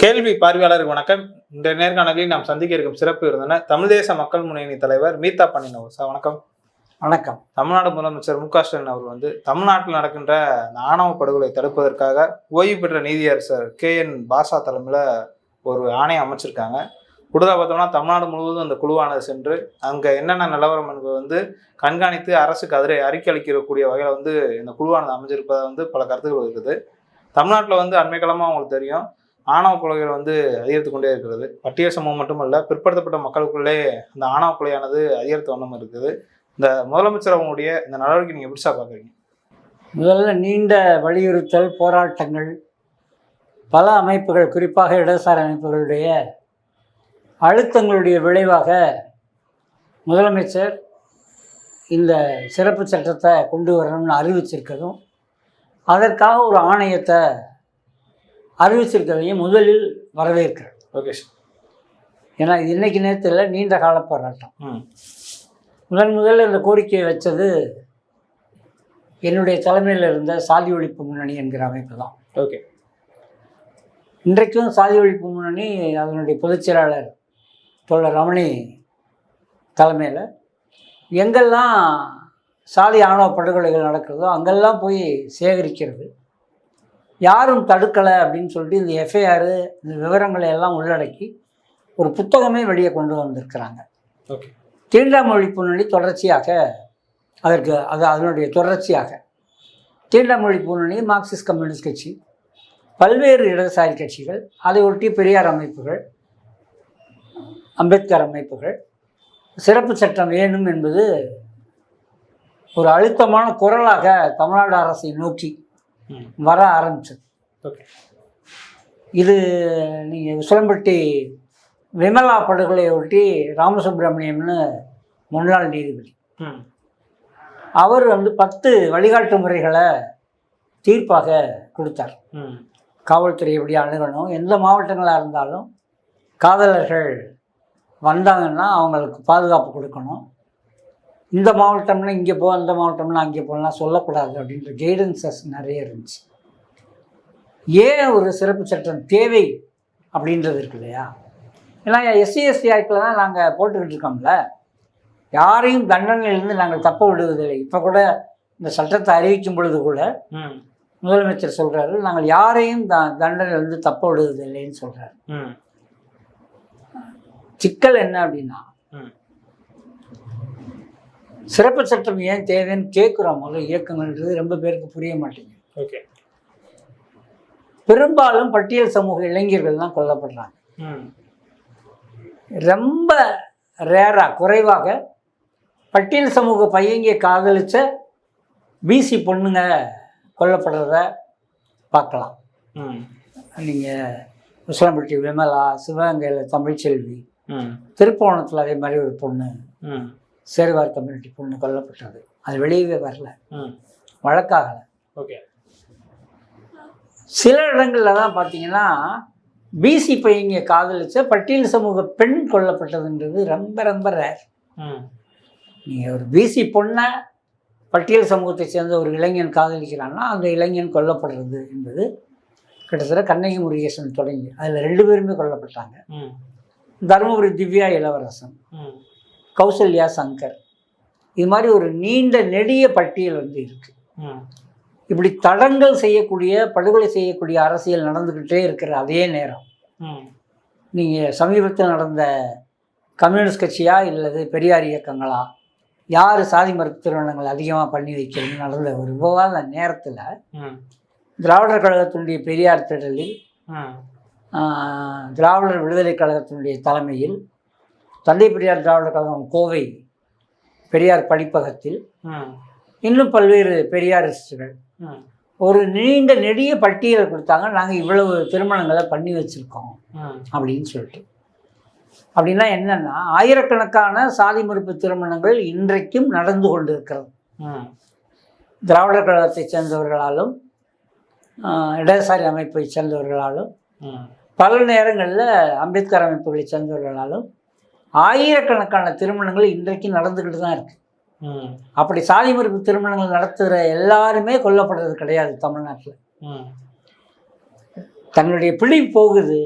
கேள்வி பார்வையாளருக்கு வணக்கம். இந்த நேர்காணலில் நாம் சந்திக்க இருக்கும் சிறப்பு விருந்தினர் தமிழ் தேச மக்கள் முன்னணி தலைவர் மீதா பன்னினவர். சார் வணக்கம். வணக்கம். தமிழ்நாடு முதலமைச்சர் மு க ஸ்டாலின் அவர் வந்து தமிழ்நாட்டில் நடக்கின்ற ஆணவ படுகொலை தடுப்பதற்காக ஓய்வு பெற்ற நீதியரசர் கே என் பாஷா தலைமையில் ஒரு ஆணையம் அமைச்சிருக்காங்க. கூடுதலாக பார்த்தோம்னா தமிழ்நாடு முழுவதும் அந்த குழுவானது சென்று அங்கே என்னென்ன நிலவரம் என்பது வந்து கண்காணித்து அரசுக்கு அதிரை அறிக்கை அளிக்கக்கூடிய வகையில் வந்து இந்த குழுவானது அமைஞ்சிருப்பதை வந்து பல கருத்துக்கள் இருக்குது. தமிழ்நாட்டில் வந்து அண்மை காலமாக உங்களுக்கு தெரியும். ஆணவ கொலைகள் வந்து அதிகரித்து கொண்டே இருக்கிறது. பட்டியல் சமூகம் மட்டுமல்ல பிற்படுத்தப்பட்ட மக்களுக்குள்ளே அந்த ஆணவ கொலையானது அதிகரித்த வண்ணம் இருக்குது. இந்த முதலமைச்சர் அவங்களுடைய இந்த நடவடிக்கை நீங்கள் எப்படி பார்க்குறீங்க முதல்ல நீண்ட வலியுறுத்தல் போராட்டங்கள் பல அமைப்புகள் குறிப்பாக இடதுசாரி அமைப்புகளுடைய அழுத்தங்களுடைய விளைவாக முதலமைச்சர் இந்த சிறப்பு சட்டத்தை கொண்டு வரணும்னு அறிவிச்சிருக்கிறதும் அதற்காக ஒரு ஆணையத்தை அறிவிச்சிருக்கிறதையும் முதலில் வரவேற்கிறேன். Okay sir. ஏன்னா இது இன்னைக்கு நேரத்தில் நீண்ட கால போராட்டம். முதன் முதல்ல இந்த கோரிக்கையை வச்சது என்னுடைய தலைமையில் இருந்த சாதி ஒழிப்பு முன்னணி என்கிற அமைப்பு தான். ஓகே. இன்றைக்கும் சாதி ஒழிப்பு முன்னணி அதனுடைய பொதுச் செயலாளர் தோழர் ரமணி தலைமையில் எங்கெல்லாம் சாதி ஆணவ படுகொலைகள் நடக்கிறதோ அங்கெல்லாம் போய் சேகரிக்கிறது. யாரும் தடுக்கலை அப்படின்னு சொல்லிட்டு இந்த எஃப்ஐஆர் இந்த விவரங்களை எல்லாம் உள்ளடக்கி ஒரு புத்தகமே வெளியே கொண்டு வந்திருக்கிறாங்க. ஓகே. தீண்டாமொழி முன்னணி தொடர்ச்சியாக அதற்கு அது அதனுடைய தொடர்ச்சியாக தீண்டாமொழி முன்னணி மார்க்சிஸ்ட் கம்யூனிஸ்ட் கட்சி பல்வேறு இடதுசாரி கட்சிகள் அதை ஒட்டி பெரியார் அமைப்புகள் அம்பேத்கர் அமைப்புகள் சிறப்பு சட்டம் வேணும் என்பது ஒரு அழுத்தமான குரலாக தமிழ்நாடு அரசை நோக்கி வர ஆரம்பிச்சது. ஓகே. இது நீங்கள் உசிலம்பட்டி விமலா படுகொலையை ஒட்டி ராமசுப்ரமணியம்னு முன்னாள் நீதிபதி. ம். அவர் வந்து பத்து வழிகாட்டு முறைகளை தீர்ப்பாக கொடுத்தார். ம். காவல்துறை எப்படி அணுகணும். எந்த மாவட்டங்களாக இருந்தாலும் காதலர்கள் வந்தாங்கன்னா அவங்களுக்கு பாதுகாப்பு கொடுக்கணும். இந்த மாவட்டம்னா இங்கே போ அந்த மாவட்டம்னா அங்கே போகலாம் சொல்லக்கூடாது அப்படின்ற கைடன்சஸ் நிறைய இருந்துச்சு. ஏன் ஒரு சிறப்பு சட்டம் தேவை அப்படின்றது இருக்கு இல்லையா? ஏன்னா எஸ்சி எஸ்டி ஆக்டில் தான் நாங்கள் போட்டுக்கிட்டு இருக்கோம்ல. யாரையும் தண்டனையிலிருந்து நாங்கள் தப்ப விடுவதில்லை. இப்போ கூட இந்த சட்டத்தை அறிவிக்கும் பொழுது கூட ம். முதலமைச்சர் சொல்கிறாரு நாங்கள் யாரையும் த தண்டனையிலிருந்து தப்ப விடுவதில்லைன்னு சொல்கிறாரு ம். சிக்கல் என்ன அப்படின்னா ம். சிறப்பு சட்டம் ஏன் தேவைன்னு கேட்குறோம். முதல்ல இயக்கங்கள்ன்றது ரொம்ப பேருக்கு புரிய மாட்டேங்குது. ஓகே. பெரும்பாலும் பட்டியல் சமூக இளைஞர்கள் தான் கொல்லப்படுறாங்க. ம். ரொம்ப ரேராக குறைவாக பட்டியல் சமூக பையங்க காதலிச்ச பிசி பொண்ணுங்க கொல்லப்படுறத பார்க்கலாம். ம். நீங்கள் உசிலம்பட்டி விமலா சிவகங்கையில் தமிழ்ச்செல்வி ம். திருப்போணத்தில் அதே மாதிரி ஒரு பொண்ணு. ம். சேருவார் கம்யூனிட்டி பொண்ணு கொல்லப்பட்டது. அது வெளியவே வரல. ம் வழக்காகலை. ஓகே. சில இடங்களில் தான் பார்த்தீங்கன்னா பிசி பையங்க காதலிச்ச பட்டியல் சமூக பெண் கொல்லப்பட்டதுன்றது ரொம்ப ரொம்ப ரேர் ம் நீங்கள் ஒரு பிசி பொண்ணை பட்டியல் சமூகத்தை சேர்ந்த ஒரு இளைஞன் காதலிக்கிறான்னா அந்த இளைஞன் கொல்லப்படுறது என்பது கிட்டத்தட்ட கண்ணகி முருகேசன் தொடங்கி அதில் ரெண்டு பேருமே கொல்லப்பட்டாங்க. தருமபுரி திவ்யா இளவரசன். கௌசல்யா சங்கர். இது மாதிரி ஒரு நீண்ட நெடிய பட்டியல் வந்து இருக்குது இப்படி தடங்கல் செய்யக்கூடிய படுகொலை செய்யக்கூடிய அரசியல் நடந்துக்கிட்டே இருக்கிற அதே நேரம். நீங்கள் சமீபத்தில் நடந்த கம்யூனிஸ்ட் கட்சியா இல்லது பெரியார் இயக்கங்களா? யார் சாதி மறுப்பு திருமணங்கள் அதிகமாக பண்ணி வைக்கிறதுன்னு நடந்த ஒரு விவாத நேரத்தில் திராவிடர் கழகத்தினுடைய பெரியார் திடலில் திராவிடர் விடுதலை கழகத்தினுடைய தலைமையில் தந்தை பெரியார் திராவிடர் கழகம் கோவை பெரியார் படிப்பகத்தில் இன்னும் பல்வேறு பெரியாரிஸ்டுகள் ஒரு நீண்ட நெடிய பட்டியலை கொடுத்தாங்க. நாங்கள் இவ்வளவு திருமணங்களை பண்ணி வச்சுருக்கோம் அப்படின்னு சொல்லிட்டு. அப்படின்னா என்னன்னா ஆயிரக்கணக்கான சாதி மறுப்பு திருமணங்கள் இன்றைக்கும் நடந்து கொண்டிருக்கிறது. திராவிடர் கழகத்தைச் சேர்ந்தவர்களாலும் இடதுசாரி அமைப்பை சேர்ந்தவர்களாலும் பல நேரங்களில் அம்பேத்கர் அமைப்புகளை சேர்ந்தவர்களாலும் ஆயிரக்கணக்கான திருமணங்கள் இன்றைக்கு நடந்துக்கிட்டு தான் இருக்கு. ம். அப்படி சாதி மறுப்பு திருமணங்கள் நடத்துகிற எல்லாருமே கொல்லப்படுறது கிடையாது தமிழ்நாட்டில். தன்னுடைய பிழை போகுது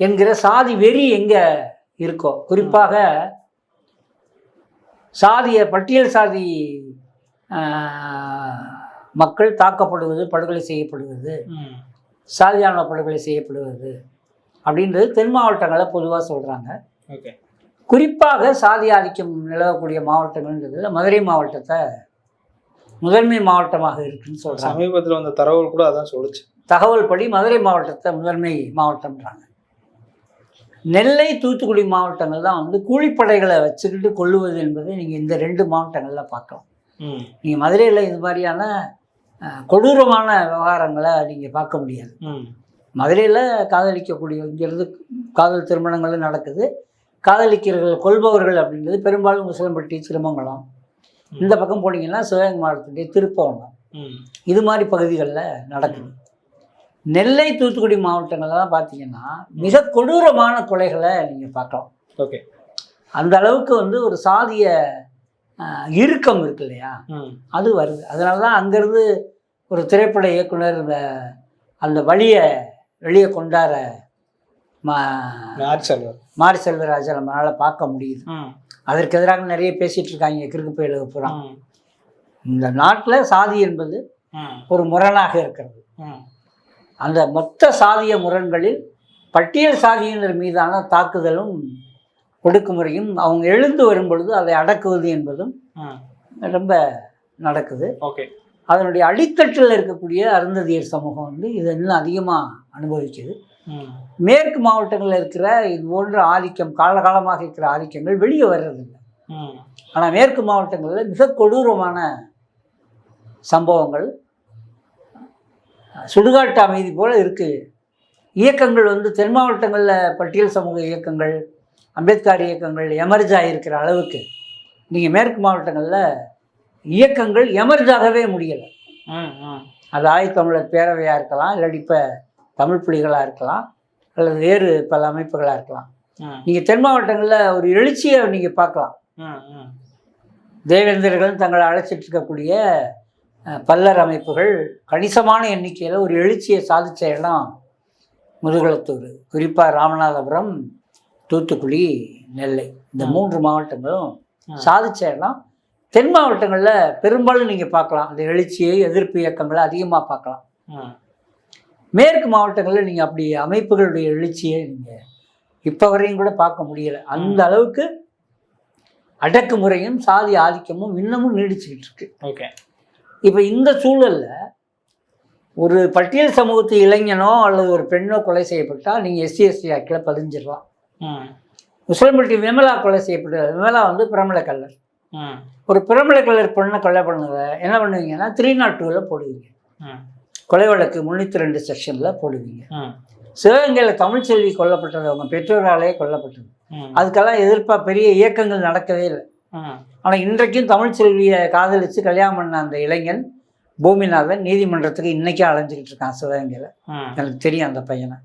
என்கிற சாதி வெறி எங்கே இருக்கோ? குறிப்பாக சாதிய பட்டியல் சாதி மக்கள் தாக்கப்படுவது படுகொலை செய்யப்படுவது ம். சாதியான படுகொலை செய்யப்படுவது அப்படின்றது தென் மாவட்டங்களில் பொதுவாக சொல்கிறாங்க ஓகே. குறிப்பாக சாதி ஆதிக்கம் நிலவக்கூடிய மாவட்டங்கள்ன்றதுல மதுரை மாவட்டத்தை முதன்மை மாவட்டமாக இருக்குன்னு சொல்கிறாங்க சமீபத்தில் வந்த தரவுகள் கூட அதான் சொல்லுச்சு. தகவல் படி மதுரை மாவட்டத்தை முதன்மை மாவட்டம்ன்றாங்க. நெல்லை தூத்துக்குடி மாவட்டங்கள் தான் வந்து கூலிப்படைகளை வச்சுக்கிட்டு கொள்ளுவது என்பதை நீங்கள் இந்த ரெண்டு மாவட்டங்களில் பார்க்கலாம். நீங்கள் மதுரையில் இது மாதிரியான கொடூரமான விவகாரங்களை நீங்கள் பார்க்க முடியாது. மதுரையில் காதலிக்கக்கூடிய இங்கிருந்து காதல் திருமணங்களும் நடக்குது. காதலிக்கிறவர்கள் கொள்பவர்கள் அப்படின்றது பெரும்பாலும் முசலம்பட்டி திருமங்கலம் இந்த பக்கம் போனீங்கன்னா சிவகங்கை மாவட்டத்துடைய திருப்பவனம் இது மாதிரி பகுதிகளில் நடக்குது. நெல்லை தூத்துக்குடி மாவட்டங்கள்லாம் பார்த்தீங்கன்னா மிக கொடூரமான கொலைகளை நீங்கள் பார்க்கலாம். ஓகே. அந்த அளவுக்கு வந்து ஒரு சாதிய இறுக்கம் இருக்கு இல்லையா? அது வருது. அதனால தான் அங்கேருந்து ஒரு திரைப்பட இயக்குனர் இந்த அந்த வழியை வெளியே கொண்டார மா மேட்ச் செல்வர் மாரி செல்வராஜை நம்மளால் பார்க்க முடியுது. அதற்கு எதிராக நிறைய பேசிகிட்டு இருக்காங்க கிறுக்கு பயிலுக்கு பூரா ம். இந்த நாட்டில் சாதி என்பது ஒரு முரணாக இருக்கிறது. அந்த மொத்த சாதிய முரண்களில் பட்டியல் சாதியினர் மீதான தாக்குதலும் ஒடுக்குமுறையும் அவங்க எழுந்து வரும் பொழுது அதை அடக்குவது என்பதும் ரொம்ப நடக்குது. ஓகே. அதனுடைய அடித்தட்டில் இருக்கக்கூடிய அருந்ததியர் சமூகம் வந்து இதை இன்னும் அதிகமாக அனுபவிக்குது. மேற்கு மாவட்டங்களில் இருக்கிற இது போன்ற ஆதிக்கம் காலகாலமாக இருக்கிற ஆதிக்கங்கள் வெளியே வர்றதில்லை. ஆனால் மேற்கு மாவட்டங்களில் மிக கொடூரமான சம்பவங்கள் சுடுகாட்டு அமைதி போல் இருக்குது இயக்கங்கள் வந்து தென் மாவட்டங்களில் பட்டியல் சமூக இயக்கங்கள் அம்பேத்கர் இயக்கங்கள் எமர்ஜ் ஆகியிருக்கிற அளவுக்கு நீங்கள் மேற்கு மாவட்டங்களில் இயக்கங்கள் எமர்ஜ் ஆகவே முடியலை. அது ஆயத்தமிழர் பேரவையாக இருக்கலாம் இல்லாட்டி இப்போ தமிழ் புலிகளாக இருக்கலாம் அல்லது வேறு பல அமைப்புகளாக இருக்கலாம். நீங்கள் தென் மாவட்டங்களில் ஒரு எழுச்சியை நீங்கள் பார்க்கலாம். தேவேந்திரர்கள் தங்களை அழைச்சிட்டு இருக்கக்கூடிய பல்லர் அமைப்புகள் கணிசமான எண்ணிக்கையில் ஒரு எழுச்சியை சாதிச்ச இடம் முதுகுளத்தூர் குறிப்பாக ராமநாதபுரம் தூத்துக்குடி நெல்லை. இந்த. மூன்று மாவட்டங்களும். சாதிச்ச இடம். தென் மாவட்டங்களில் பெரும்பாலும் நீங்கள் பார்க்கலாம். அந்த எழுச்சியை எதிர்ப்பு இயக்கங்களை அதிகமாக பார்க்கலாம். மேற்கு மாவட்டங்களில் நீங்கள் அப்படி அமைப்புகளுடைய எழுச்சியை நீங்கள் இப்போ வரையும் கூட பார்க்க முடியல. அந்த அளவுக்கு அடக்குமுறையும் சாதி ஆதிக்கமும் இன்னமும் நீடிச்சுக்கிட்டு இருக்கு. ஓகே. இப்போ இந்த சூழல்ல ஒரு பட்டியல் சமூகத்து இளைஞனோ அல்லது ஒரு பெண்ணோ கொலை செய்யப்பட்டால் நீங்கள் எஸ்சி எஸ்டி ஆக்டில் பதிஞ்சிடலாம். முஸ்லிம்பட்டி விமலா கொலை செய்யப்பட்ட விமலா வந்து பிரமலை கல்லர் ஒரு பிரமலை கல்லர் பெண்ணை கொலை பண்ணதை என்ன பண்ணுவீங்கன்னா த்ரீ நாட் டூவில் போடுவீங்க. கொலை வழக்கு முந்நூற்றி ரெண்டு செக்ஷனில் போடுவீங்க. சிவகங்கையில் தமிழ்ச்செல்வி கொல்லப்பட்டது அவங்க பெற்றோராலே கொல்லப்பட்டது. அதுக்கெல்லாம் எதிர்ப்பாக பெரிய இயக்கங்கள் நடக்கவே இல்லை. ஆனால் இன்றைக்கும் தமிழ்ச்செல்வியை காதலித்து கல்யாணம் பண்ண அந்த இளைஞன் பூமிநாதன் நீதிமன்றத்துக்கு இன்றைக்கும் அலைஞ்சிக்கிட்டு இருக்கான் சிவகங்கையில். எனக்கு தெரியும் அந்த பையனை.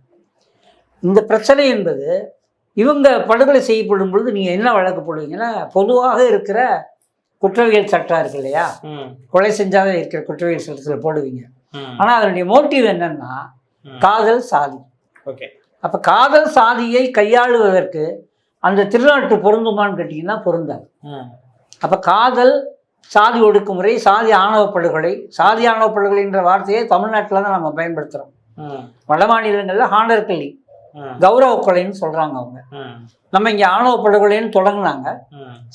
இந்த பிரச்சனை என்பது இவங்க படுகொலை செய்யப்படும் பொழுது நீங்கள் என்ன வழக்கு போடுவீங்கன்னா பொதுவாக இருக்கிற குற்றவியல் சட்டம் இருக்கு இல்லையா? கொலை செஞ்சாவே இருக்கிற குற்றவியல் சட்டத்தில் போடுவீங்க. ம் ஆனால் அதனுடைய மோட்டிவ் என்னன்னா. காதல் சாதி. ஓகே. அப்போ காதல் சாதியை கையாளுவதற்கு அந்த திருநாட்டு பொருந்துமான்னு கேட்டிங்கன்னா பொருந்தாது. அப்போ காதல் சாதி ஒடுக்குமுறை சாதி ஆணவ படுகொலை சாதி ஆணவ படுகொலைன்ற வார்த்தையை தமிழ்நாட்டில் தான் நம்ம பயன்படுத்துகிறோம் வட மாநிலங்களில் ம் கௌரவ கொலைன்னு சொல்கிறாங்க அவங்க. நம்ம இங்கே ஆணவ படுகொலைன்னு தொடங்குனாங்க.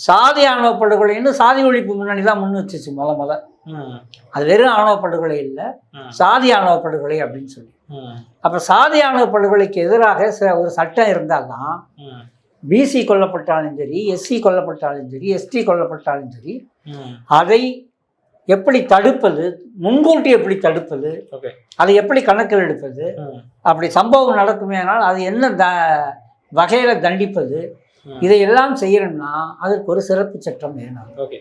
சாதி ஆணவ படுகொலைன்னு சாதி ஒழிப்பு முன்னணி தான் முன் வச்சுச்சு முத முத அது வெறும் ஆணவ படுகொலை இல்லை சாதி ஆணவ படுகொலை அப்படின்னு சொல்லி. அப்போ சாதி ஆணவ படுகொலைக்கு எதிராக ஒரு சட்டம் இருந்தால்தான் பிசி கொல்லப்பட்டாலும் சரி எஸ்சி கொல்லப்பட்டாலும் சரி எஸ்டி கொல்லப்பட்டாலும் சரி அதை எப்படி தடுப்பது முன்கூட்டி எப்படி தடுப்பது அதை எப்படி கணக்கில் எடுப்பது அப்படி சம்பவம் நடக்குமேனால் அது என்ன த வகையில் தண்டிப்பது. இதையெல்லாம் செய்யணும்னா அதற்கு ஒரு சிறப்பு சட்டம் வேணும். ஓகே.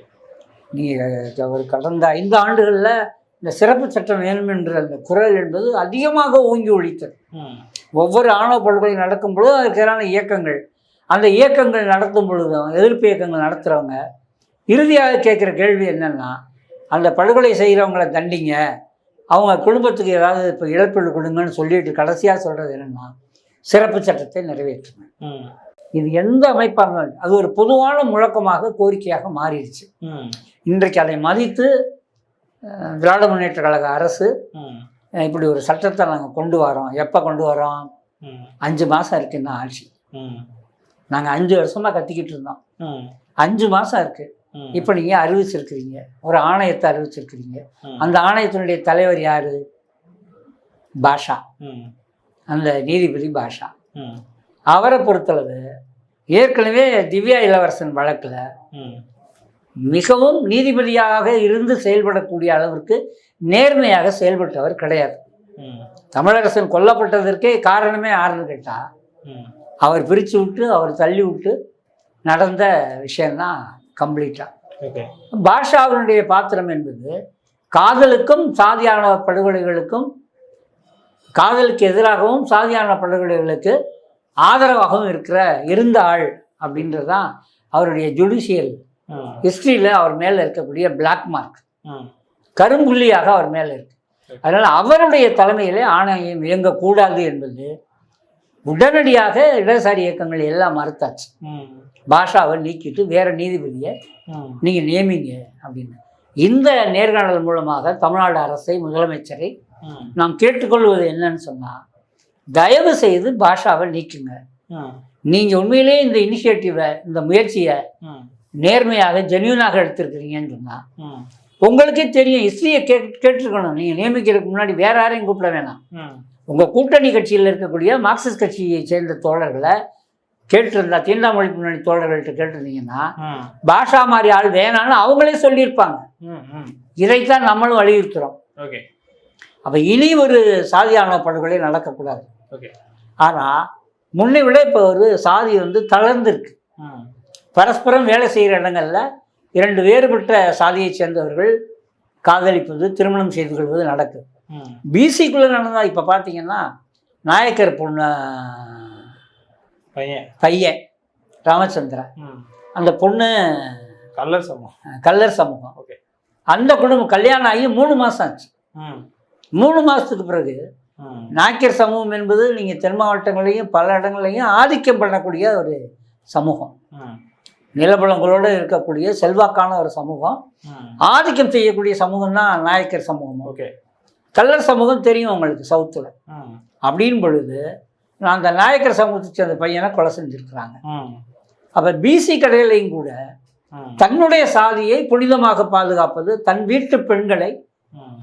நீங்கள் ஒரு கடந்த ஐந்து ஆண்டுகளில் இந்த சிறப்பு சட்டம் வேணும் என்ற அந்த குரல் என்பது அதிகமாக ஓங்கி ஒழித்தது. ஒவ்வொரு ஆணவ படுகொலை நடக்கும் பொழுது அதுக்கு எதிரான இயக்கங்கள் அந்த இயக்கங்கள் நடத்தும் பொழுதும் எதிர்ப்பு இயக்கங்கள் நடத்துகிறவங்க இறுதியாக கேட்குற கேள்வி என்னென்னா அந்த படுகொலை செய்கிறவங்கள தண்டிங்க அவங்க குடும்பத்துக்கு ஏதாவது இப்போ இழப்பீடு கொடுங்கன்னு சொல்லிட்டு கடைசியாக சொல்கிறது என்னென்னா சிறப்பு சட்டத்தை நிறைவேற்றுங்க. இது எந்த அமைப்பாக அது ஒரு பொதுவான முழக்கமாக கோரிக்கையாக மாறிடுச்சு. இன்றைக்கு அதை மதித்து திராவிட முன்னேற்ற கழக அரசு இப்படி ஒரு சட்டத்தை நாங்கள் கொண்டு வரோம். எப்போ கொண்டு வரோம்? அஞ்சு மாதம் இருக்கு இந்த ஆட்சி. ம். நாங்கள் அஞ்சு வருஷமாக கத்திக்கிட்டு இருந்தோம். ம். அஞ்சு மாதம் இருக்கு. இப்போ நீங்கள் அறிவிச்சிருக்கிறீங்க. ஒரு ஆணையத்தை அறிவிச்சிருக்கிறீங்க. அந்த ஆணையத்தினுடைய தலைவர் யாரு? பாஷா. ம். அந்த நீதிபதி பாஷா. ம். அவரை பொறுத்தளவு ஏற்கனவே திவ்யா இளவரசன் வழக்கில் ம். மிகவும் நீதிபதியாக இருந்து செயல்படக்கூடிய அளவிற்கு நேர்மையாக செயல்பட்டவர் கிடையாது. தமிழரசன் கொல்லப்பட்டதற்கே காரணமே யாருன்னு கேட்டால் அவர் பிரித்து விட்டு அவர் தள்ளி விட்டு நடந்த விஷயம்தான் கம்ப்ளீட்டாக பாஷாவினுடைய பாத்திரம் என்பது காதலுக்கும் சாதியான படுகொலைகளுக்கும் காதலுக்கு எதிராகவும் சாதியான படுகொலைகளுக்கு ஆதரவாகவும் இருக்கிற இருந்த ஆள் அப்படின்றது தான் அவருடைய ஜுடிஷியல் ஹிஸ்ட்ரியில் அவர் மேலே இருக்கக்கூடிய பிளாக் மார்க் கரும்புள்ளியாக அவர் மேலே இருக்கு. அதனால் அவருடைய தலைமையிலே ஆணையம் இயங்கக்கூடாது என்பது உடனடியாக இடதுசாரி இயக்கங்கள் எல்லாம் மறுத்தாச்சு. பாஷாவை நீக்கிட்டு வேற நீதிபதியை நீங்கள் நியமிங்க அப்படின்னு. இந்த நேர்காணல் மூலமாக தமிழ்நாடு அரசை முதலமைச்சரை நாம் கேட்டுக்கொள்வது என்னன்னு சொன்னால் தயவு செய்து பாஷாவை நீக்குங்க. நீங்கள் உண்மையிலேயே இந்த இனிஷியேட்டிவை இந்த முயற்சியை நேர்மையாக ஜென்யூனாக எடுத்திருக்கிறீங்கன்னு சொன்னால் உங்களுக்கே தெரியும் ஹிஸ்ட்ரியை கேட் கேட்டிருக்கணும். நீங்கள் நியமிக்கிறதுக்கு முன்னாடி வேற யாரையும் கூப்பிட வேணாம். உங்கள் கூட்டணி கட்சியில் இருக்கக்கூடிய மார்க்சிஸ்ட் கட்சியை சேர்ந்த தோழர்களை கேட்டிருந்தா தீண்டாமொழி முன்னணி தோழர்கள்ட்ட கேட்டிருந்தீங்கன்னா பாஷா மாதிரி ஆள் வேணாம்னு அவங்களே சொல்லியிருப்பாங்க. இதைத்தான் நம்மளும் வலியுறுத்துகிறோம் ஓகே. அப்போ இனி ஒரு சாதியான படுகொலை நடக்கக்கூடாது. ஓகே. ஆனால் முன்னை விட இப்போ ஒரு சாதி வந்து தளர்ந்திருக்கு. பரஸ்பரம் வேலை செய்கிற இடங்கள்ல இரண்டு வேறுபட்ட சாதியைச் சேர்ந்தவர்கள் காதலிப்பது திருமணம் செய்து கொள்வது நடக்குது பிசிக்குள்ளே நடந்தா இப்போ பார்த்தீங்கன்னா நாயக்கர் பொண்ணு பையன். பையன் ராமச்சந்திரன். அந்த பொண்ணு கல்லர் அஹ், கல்லர் சமூகம். ஓகே. அந்த குடும்பம் கல்யாணம் ஆகி மூணு மாதம் ஆச்சு. ம். மூணு மாதத்துக்கு பிறகு நாயக்கர் சமூகம் என்பது நீங்கள் தென் மாவட்டங்களையும் பல இடங்களையும் ஆதிக்கம் பண்ணக்கூடிய ஒரு சமூகம். ம். நிலபலங்களோடு இருக்கக்கூடிய செல்வாக்கான ஒரு சமூகம். ஆதிக்கம் செய்யக்கூடிய சமூகம் தான் நாயக்கர் சமூகம். ஓகே. கல்லர் சமூகம் தெரியும் உங்களுக்கு சவுத்தில். அப்படின்னு பொழுது நான் அந்த நாயக்கர் சமூகத்தை சேர்ந்த பையனை கொலை செஞ்சுருக்கிறாங்க. அப்போ பிசி கடையிலையும் கூட தன்னுடைய சாதியை புனிதமாக பாதுகாப்பது தன் வீட்டு பெண்களை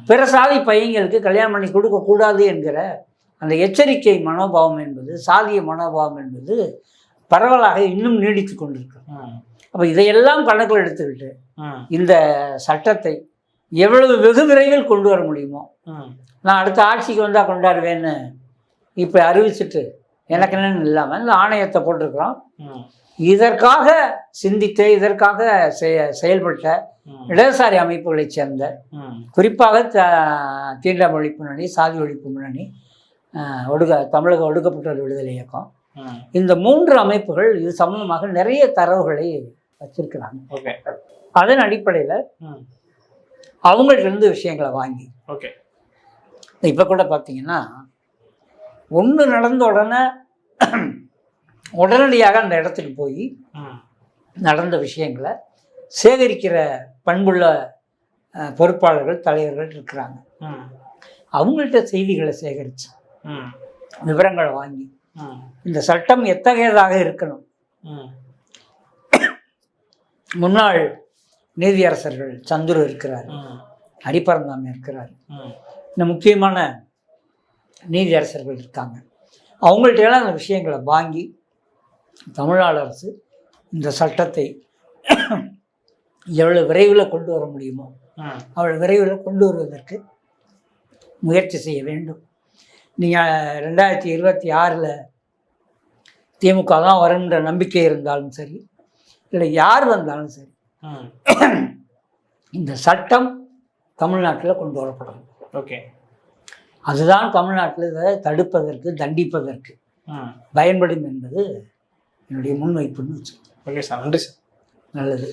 பிற சாதி பையங்களுக்கு கல்யாணம் பண்ணி கொடுக்கக்கூடாது என்கிற அந்த எச்சரிக்கை மனோபாவம் என்பது சாதிய மனோபாவம் என்பது பரவலாக இன்னும் நீடித்து கொண்டிருக்கு அப்போ இதையெல்லாம் கணக்கில் எடுத்துக்கிட்டு இந்த சட்டத்தை எவ்வளவு வெகு விரைவில் கொண்டு வர முடியுமோ? நான் அடுத்த ஆட்சிக்கு வந்தால் கொண்டாடுவேன்னு இப்போ அறிவிச்சிட்டு எனக்கு என்னன்னு இல்லாமல் இந்த ஆணையத்தை போட்டிருக்கிறோம். இதற்காக சிந்தித்து இதற்காக செய- செயல்பட்ட இடதுசாரி அமைப்புகளைச் சேர்ந்த குறிப்பாக த தீண்டாமை ஒழிப்பு முன்னணி சாதி ஒழிப்பு முன்னணி அஹ், ஒடுக்க தமிழக ஒடுக்கப்பட்டோர் விடுதலை இயக்கம் இந்த மூன்று அமைப்புகள் இது சம்பந்தமாக நிறைய தரவுகளை வச்சிருக்கிறாங்க. ஓகே. அதன் அடிப்படையில் ம் அவங்கள்ட்ட இருந்து விஷயங்களை வாங்கி. ஓகே. இப்போ கூட பார்த்தீங்கன்னா ஒன்று நடந்த உடனே உடனடியாக அந்த இடத்துக்கு போய் நடந்த விஷயங்களை சேகரிக்கிற பண்புள்ள பொறுப்பாளர்கள் தலைவர்கள் இருக்கிறாங்க. ம் அவங்கள்ட்ட செய்திகளை சேகரித்து ம் விவரங்களை வாங்கி இந்த சட்டம் எத்தகையதாக இருக்கணும்? முன்னாள் நீதியரசர்கள் சந்துரு இருக்கிறார் ம் ஹரிபரந்தாமி இருக்கிறார். இந்த முக்கியமான நீதியரசர்கள் இருக்காங்க. அவங்கள்ட்ட எல்லாம் அந்த விஷயங்களை வாங்கி தமிழ்நாடு அரசு இந்த சட்டத்தை எவ்வளவு விரைவில் கொண்டு வர முடியுமோ ம் அவ்வளவு விரைவில் கொண்டு வருவதற்கு முயற்சி செய்ய வேண்டும். நீங்கள் ரெண்டாயிரத்தி இருபத்தி ஆறில் திமுக தான் வரும்ன்ற நம்பிக்கை இருந்தாலும் சரி இல்லை யார் வந்தாலும் சரி இந்த சட்டம் தமிழ்நாட்டில் கொண்டு வரப்படும். ஓகே. அதுதான் தமிழ்நாட்டில் இதை தடுப்பதற்கு தண்டிப்பதற்கு பயன்படும் என்பது என்னுடைய முன்வைப்புன்னு வச்சுக்கோங்க. ஓகே சார் நன்றி சார். நல்லது.